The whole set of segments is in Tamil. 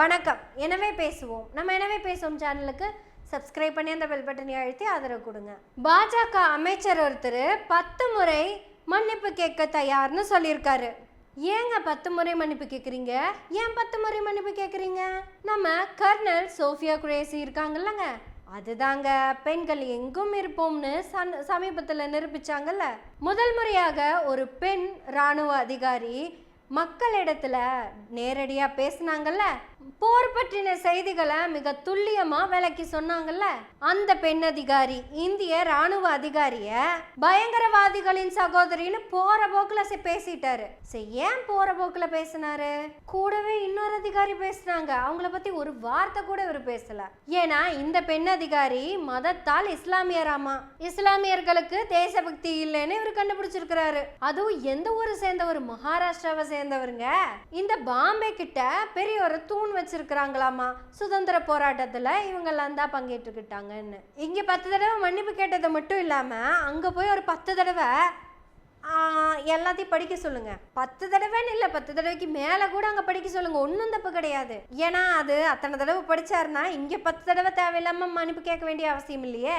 வணக்கம். எனவே பேசுவோம். நம்ம எனவே பேசுவோம் சேனலுக்கு சப்ஸ்கிரைப் பண்ணி அந்த பெல் பட்டனை அழுத்தி ஆதரவு கொடுங்க. பாஜக அமைச்சர் ஒருத்தர் பத்து முறை மன்னிப்பு கேட்க தயார்னு சொல்லியிருக்காரு. ஏங்க பத்து முறை மன்னிப்பு கேட்குறீங்க? ஏன் பத்து முறை மன்னிப்பு கேட்குறீங்க? நம்ம கர்னல் சோஃபியா குரேசி இருக்காங்கல்லங்க. அதுதாங்க. பெண்கள் எங்கும் இருப்போம்னு சன் சமீபத்தில் நிரூபித்தாங்கல்ல முதல் முறையாக ஒரு பெண் இராணுவ அதிகாரி மக்களிடத்துல நேரடியா பேசுனாங்கல்ல? போர் பற்றின செய்திகளை மிக துல்லியமா விளக்கி சொன்னாங்கல்ல? அந்த பெண் அதிகாரி இந்திய ராணுவ அதிகாரிய பயங்கரவாதிகளின் சகோதரின்னு போற போக்குல செ- பேசிட்டாரு. ஏன் போற போக்குல பேசினாரு? கூடவே இன்னொரு அதிகாரி பேசுனாங்க. அவங்கள பத்தி ஒரு வார்த்தை கூட இவர் பேசல. ஏன்னா இந்த பெண் அதிகாரி மதத்தால் இஸ்லாமியராமா இஸ்லாமியர்களுக்கு தேசபக்தி இல்லைன்னு இவர் கண்டுபிடிச்சிருக்கிறாரு. அதுவும் எந்த ஊரை சேர்ந்தவர் மகாராஷ்டிராவை சேர்ந்தவருங்க. இந்த பாம்பே கிட்ட பெரிய ஒரு தூண் வச்சிருக்கிறாங்களாமா? சுதந்திர போராட்டத்துல இவங்கெல்லாம் தான் பங்கேற்றுக்கிட்டாங்கன்னு. இங்கே பத்து தடவை மன்னிப்பு கேட்டது மட்டும் இல்லாம அங்க போய் ஒரு பத்து தடவை எல்லாத்தையும் படிக்க சொல்லுங்க. பத்து தடவைன்னு இல்லை பத்து தடவைக்கு மேலே கூட அங்கே படிக்க சொல்லுங்க. ஒன்றும் தப்பு கிடையாது. ஏன்னா அது அத்தனை தடவை படிச்சாருன்னா இங்கே பத்து தடவை தேவையில்லாமல் மன்னிப்பு கேட்க வேண்டிய அவசியம் இல்லையே?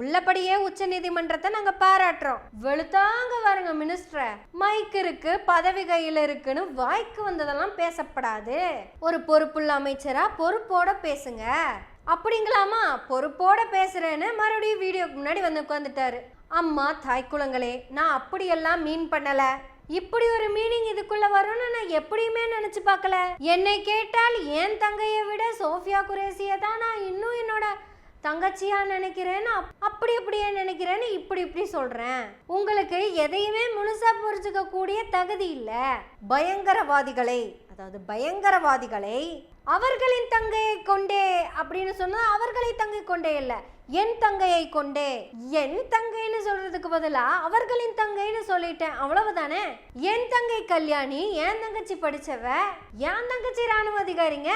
உள்ளபடியே உச்ச நீதிமன்றத்தை நாங்க பாராட்டுறோம். வெளுத்தாங்க வருங்க மினிஸ்டரை மைக் இருக்கு பதவி கையில இருக்குன்னு வாய்க்கு வந்ததெல்லாம் பேசப்படாது. ஒரு பொறுப்புள்ள அமைச்சரா பொறுப்போட பேசுங்க. அப்படிங்களாமா? பொறுப்போட பேசுறேன்னு மறுபடியும் வீடியோக்கு முன்னாடி வந்து உட்காந்துட்டாரு அம்மா தாய்க்குளங்களே நான் அப்படியெல்லாம் மீன் பண்ணல. இப்படி ஒரு மீனிங் இதுக்குள்ள வரும்னு நான் எப்படியுமே நினைச்சு பார்க்கல. என்னை கேட்டால் என் தங்கையை விட சோஃபியா குரேசியை தான் நான் இன்னும் என்னோட தங்கச்சியா நினைக்கிறேன்னு அப்படி அப்படியே நினைக்கிறேன்னு இப்படி இப்படி சொல்றேன். உங்களுக்கு எதையுமே முழுசா புரிஞ்சுக்க கூடிய தகுதி இல்ல. பயங்கரவாதிகளை அதாவது பயங்கரவாதிகளை அவர்களின் தங்கையை கொண்டே அப்படின்னு சொன்னா அவர்களை தங்கை கொண்டே இல்லை. என் தங்கையை கொண்டே. என் தங்கைன்னு சொல்றதுக்கு பதிலா அவர்களின் தங்கைன்னு சொல்லிட்டேன். அவ்வளவுதானே? என் தங்கை கல்யாணி என் தங்கச்சி படிச்சவ என் தங்கச்சி ராணுவ அதிகாரிங்க.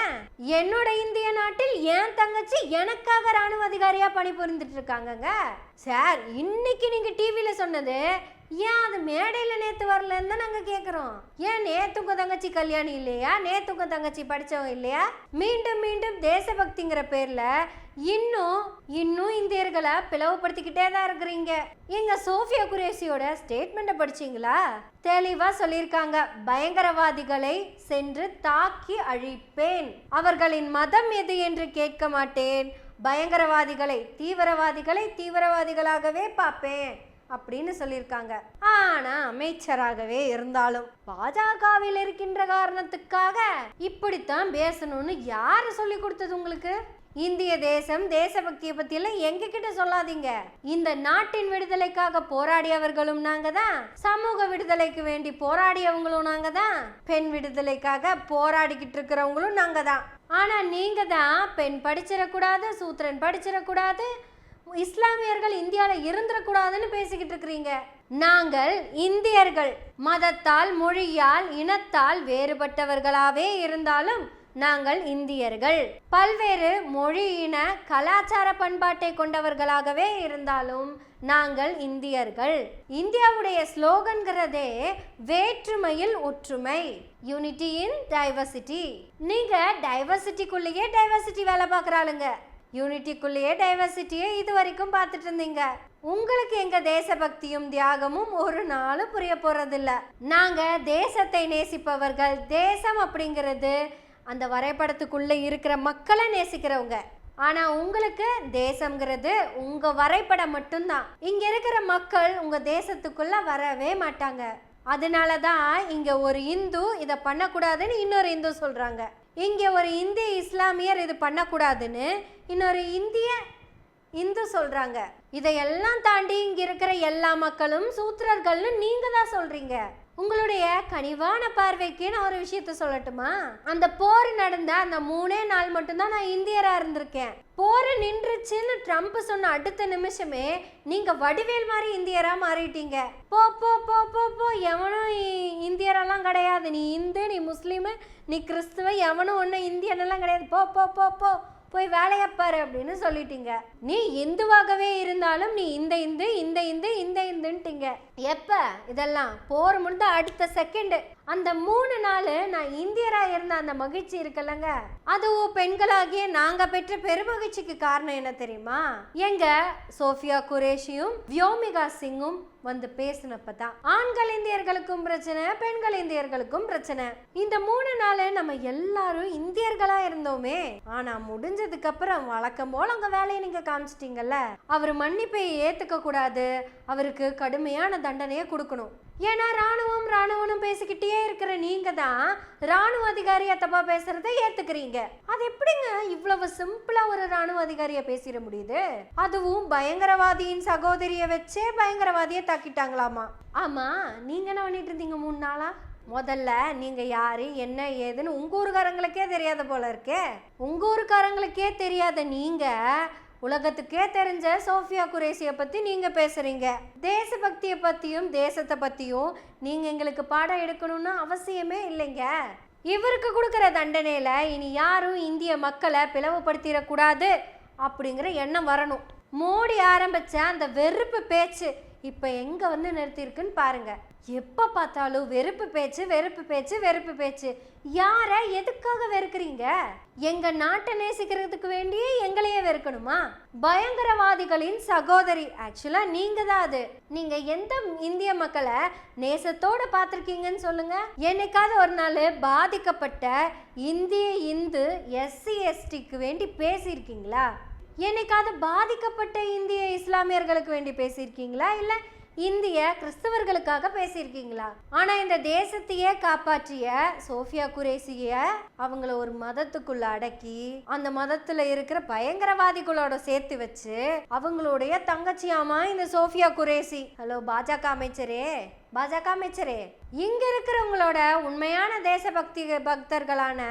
என்னோட இந்திய நாட்டில் என் தங்கச்சி எனக்காக ராணுவ அதிகாரியா பணிபுரிந்துட்டு இருக்காங்கங்க. சார் இன்னைக்கு நீங்க டிவில சொன்னது ஏன் அது மேடையில் நேற்று வரலன்னு தான் நாங்கள் கேட்குறோம் ஏன் நேத்துங்க தங்கச்சி கல்யாணி இல்லையா? நேத்துங்க தங்கச்சி படித்தவங்க இல்லையா? மீண்டும் மீண்டும் தேசபக்திங்கிற பேரில் இன்னும் இன்னும் இந்தியர்களை பிளவுபடுத்திக்கிட்டே தான் இருக்கிறீங்க. எங்க சோஃபியா குரேசியோட ஸ்டேட்மெண்ட்டை படிச்சீங்களா? தெளிவா சொல்லியிருக்காங்க. பயங்கரவாதிகளை சென்று தாக்கி அழிப்பேன். அவர்களின் மதம் எது என்று கேட்க மாட்டேன். பயங்கரவாதிகளை தீவிரவாதிகளை தீவிரவாதிகளாகவே பார்ப்பேன் அப்படின்னு சொல்லியிருக்காங்க. ஆனா அமைச்சராகவே இருந்தாலும் பாஜகவில் இருக்கின்ற காரணத்துக்காக இப்படித்தான் பேசணும்னு யாரு சொல்லி கொடுத்தது உங்களுக்கு? இந்திய தேசம் தேசபக்தியை பற்றியெல்லாம் எல்லாம் எங்க கிட்ட சொல்லாதீங்க. இந்த நாட்டின் விடுதலைக்காக போராடியவர்களும் நாங்க தான் சமூக விடுதலைக்கு வேண்டி போராடியவங்களும் நாங்க தான் பெண் விடுதலைக்காக போராடிக்கிட்டு இருக்கிறவங்களும் நாங்க தான் ஆனா நீங்க தான் பெண் படிச்சிடக்கூடாது சூத்திரன் படிச்சிடக்கூடாது இஸ்லாமியர்கள் இந்தியாவில் இருந்துடக்கூடாதுன்னு பேசிக்கிட்டு இருக்கிறீங்க நாங்கள் இந்தியர்கள். மதத்தால் மொழியால் இனத்தால் வேறுபட்டவர்களாவே இருந்தாலும் நாங்கள் இந்தியர்கள். பல்வேறு மொழி இன கலாச்சார பண்பாட்டை கொண்டவர்களாகவே இருந்தாலும் நாங்கள் இந்தியர்கள். இந்தியாவுடைய ஸ்லோகன்கிறதே வேற்றுமையில் ஒற்றுமை யூனிட்டி இன் டைவர்சிட்டி நீங்க டைவர்சிட்டிக்குள்ளேயே டைவர்சிட்டி வேலை பார்க்குறாளுங்க யூனிட்டிக்குள்ளேயே டைவர்சிட்டியை இது வரைக்கும் பார்த்துட்டு இருந்தீங்க. உங்களுக்கு எங்க தேசபக்தியும் தியாகமும் ஒரு நாளும் புரிய போறதில்ல. நாங்க தேசத்தை நேசிப்பவர்கள். தேசம் அப்படிங்கிறது அந்த வரைபடத்துக்குள்ளே இருக்கிற மக்களை நேசிக்கிறவங்க. ஆனால் உங்களுக்கு தேசம்ங்கிறது உங்கள் வரைபடம் மட்டும்தான். இங்கே இருக்கிற மக்கள் உங்கள் தேசத்துக்குள்ளே வரவே மாட்டாங்க. அதனால தான் இங்கே ஒரு இந்து இதை பண்ணக்கூடாதுன்னு இன்னொரு இந்து சொல்கிறாங்க இங்கே ஒரு இந்திய இஸ்லாமியர் இது பண்ணக்கூடாதுன்னு இன்னொரு இந்திய இந்து சொல்கிறாங்க இதையெல்லாம் தாண்டி இங்கே இருக்கிற எல்லா மக்களும் சூத்திரர்கள்னு நீங்கள் தான் சொல்கிறீங்க உங்களுடைய கனிவான பார்வைக்கு நான் ஒரு விஷயத்த சொல்லட்டுமா? அந்த போர் நடந்த அந்த மூணே நாள் மட்டும்தான் நான் இந்தியரா இருந்திருக்கேன். போர் நின்றுச்சுன்னு ட்ரம்ப் சொன்ன அடுத்த நிமிஷமே நீங்க வடிவேல் மாதிரி இந்தியரா மாறிட்டீங்க. போ போ போ போ போ எவனும் இந்தியரெல்லாம் கிடையாது. நீ இந்து நீ முஸ்லீமு நீ கிறிஸ்துவ எவனும் ஒன்றும் இந்தியனெல்லாம் கிடையாது. போ போ போ போ. போய் வேலையை பாரு அப்படின்னு சொல்லிட்டீங்க. நீ இந்துவாகவே இருந்தாலும் நீ இந்த இந்து இந்த இந்து இந்த இந்துன்ட்டீங்க. எப்ப? இதெல்லாம் போர் முடிந்த அடுத்த செகண்டு அந்த மூணு நாள் நான் இந்தியராக இருந்த அந்த மகிழ்ச்சி இருக்குல்லங்க. அதுவும் பெண்களாகிய நாங்கள் பெற்ற பெருமகிழ்ச்சிக்கு காரணம் என்ன தெரியுமா? எங்க சோஃபியா குரேஷியும் வியோமிகா சிங்கும் வந்து பேசினப்ப தான் ஆண்கள் இந்தியர்களுக்கும் பிரச்சனை பெண்கள் இந்தியர்களுக்கும் பிரச்சனை. இந்த மூணு நாள் நம்ம எல்லாரும் இந்தியர்களா இருந்தோமே. ஆனா முடிஞ்சதுக்கு அப்புறம் வழக்கம் போல உங்க வேலையை நீங்க காமிச்சிட்டீங்கல்ல. அவர் மன்னிப்பை ஏத்துக்க கூடாது. அவருக்கு கடுமையான தண்டனையை கொடுக்கணும். ஏன்னா ராணுவம் ராணுவனும் பேசிக்கிட்டே இருக்கிற நீங்க தான் ராணுவ அதிகாரியை தப்பா பேசுறதை ஏத்துக்கிறீங்க. அது எப்படிங்க இவ்வளவு சிம்பிளா ஒரு ராணுவ அதிகாரிய பேசிட முடியுது? அதுவும் பயங்கரவாதியின் சகோதரிய வச்சே பயங்கரவாதியை தாக்கிட்டாங்களாமா? ஆமா நீங்க என்ன பண்ணிட்டு இருந்தீங்க மூணு நாளா? முதல்ல நீங்க யாரு என்ன ஏதுன்னு உங்க ஊருக்காரங்களுக்கே தெரியாத போல இருக்கே. உங்க ஊருக்காரங்களுக்கே தெரியாத நீங்க உலகத்துக்கே தெரிஞ்ச சோஃபியா குரேசியை பற்றி நீங்கள் பேசுகிறீங்க தேசபக்தியை பற்றியும் தேசத்தை பற்றியும் நீங்கள் எங்களுக்கு பாடம் எடுக்கணும்னு அவசியமே இல்லைங்க. இவருக்கு கொடுக்குற தண்டனையில் இனி யாரும் இந்திய மக்களை பிளவுபடுத்திடக்கூடாது அப்படிங்கிற எண்ணம் வரணும். மோடி ஆரம்பித்த அந்த வெறுப்பு பேச்சு இப்போ எங்கே வந்து நிறுத்தியிருக்குன்னு பாருங்க. எப்போ பார்த்தாலும் வெறுப்பு பேச்சு வெறுப்பு பேச்சு வெறுப்பு பேச்சு. யாரை எதுக்காக வெறுக்கிறீங்க? எங்கள் நாட்டை நேசிக்கிறதுக்கு வேண்டியே எங்களையே வெறுக்கணுமா? பயங்கரவாதிகளின் சகோதரி. ஆக்சுவலாக நீங்கள் தான் அது. நீங்கள் எந்த இந்திய மக்களை நேசத்தோடு பார்த்துருக்கீங்கன்னு சொல்லுங்கள் என்னைக்காவது ஒரு நாள் பாதிக்கப்பட்ட இந்திய இந்து எஸ்சி எஸ்டிக்கு வேண்டி பேசியிருக்கீங்களா? என்னைக்காவது பாதிக்கப்பட்ட இந்திய இஸ்லாமியர்களுக்கு வேண்டி பேசியிருக்கீங்களா? இல்லை இந்திய கிறிஸ்தவர்களுக்காக பேசியிருக்கீங்களா? ஆனா இந்த தேசத்தையே காப்பாற்றிய சோஃபியா குரேசிய அவங்கள ஒரு மதத்துக்குள்ள அடக்கி அந்த மதத்துல இருக்கிற பயங்கரவாதிகளோட சேர்த்து வச்சு அவங்களுடைய தங்கச்சியாமா இந்த சோஃபியா குரேசி ஹலோ பாஜக அமைச்சரே பாஜக அமைச்சரே. இங்க இருக்கிறவங்களோட உண்மையான தேசபக்தி பக்தர்களான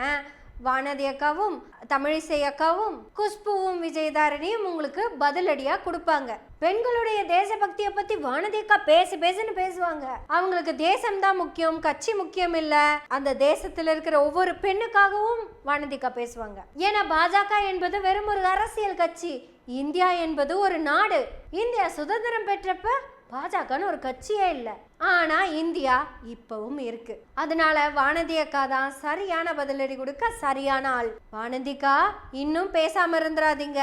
வானதி அக்காவும் தமிழிசை அக்காவும் குஷ்புவும் விஜயதாரணியும் உங்களுக்கு பதிலடியா கொடுப்பாங்க. பெண்களுடைய தேசபக்தியை பத்தி வானதி அக்கா பேசி பேசுன்னு பேசுவாங்க. அவங்களுக்கு தேசம் தான் முக்கியம் கட்சி முக்கியம் இல்ல. அந்த தேசத்துல இருக்கிற ஒவ்வொரு பெண்ணுக்காகவும் வானதி அக்கா பேசுவாங்க. ஏன்னா பாஜக என்பது வெறும் ஒரு அரசியல் கட்சி. இந்தியா என்பது ஒரு நாடு. இந்தியா சுதந்திரம் பெற்றப்ப பாஜகன்னு ஒரு கட்சியே இல்லை. ஆனால் இந்தியா இப்பவும் இருக்கு. அதனால வானதி அக்கா தான் சரியான பதிலடி கொடுக்க சரியான ஆள். வானதிக்கா இன்னும் பேசாம இருந்துராதீங்க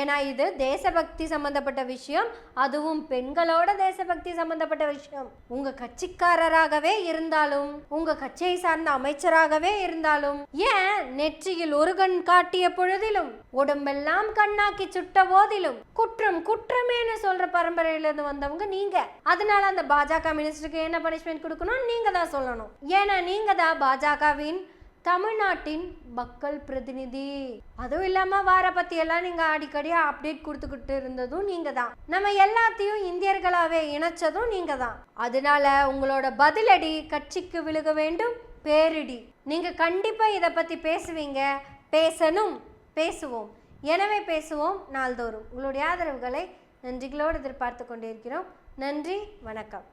ஏன்னா இது தேசபக்தி சம்மந்தப்பட்ட விஷயம். அதுவும் பெண்களோட தேசபக்தி சம்மந்தப்பட்ட விஷயம். உங்கள் கட்சிக்காரராகவே இருந்தாலும் உங்கள் கட்சியை சார்ந்த அமைச்சராகவே இருந்தாலும் ஏன் நெற்றியில் ஒரு கண் காட்டிய பொழுதிலும் உடம்பெல்லாம் கண்ணாக்கி சுட்ட போதிலும் குற்றம் குற்றமேனு சொல்ற பரம்பரையிலேருந்து வந்தவங்க நீங்க. அதனால அந்த பாஜக மினிஸ்டருக்கு என்ன பனிஷ்மெண்ட் கொடுக்கணும் நீங்க தான் சொல்லணும். ஏன்னா நீங்க தான் பாஜகவின் தமிழ்நாட்டின் மக்கள் பிரதிநிதி. அதுவும் இல்லாம வார பற்றியெல்லாம் நீங்கள் நீங்க அடிக்கடி அப்டேட் கொடுத்துக்கிட்டு இருந்ததும் நீங்க தான் நம்ம எல்லாத்தையும் இந்தியர்களாவே இணைச்சதும் நீங்க தான் அதனால உங்களோட பதிலடி கட்சிக்கு விழுக வேண்டும் பேரிடி. நீங்க கண்டிப்பா இதை பத்தி பேசுவீங்க. பேசணும் பேசுவோம். எனவே பேசுவோம் நாள்தோறும். உங்களுடைய ஆதரவுகளை நன்றிகளோடு எதிர்பார்த்து கொண்டிருக்கிறோம். நன்றி வணக்கம்.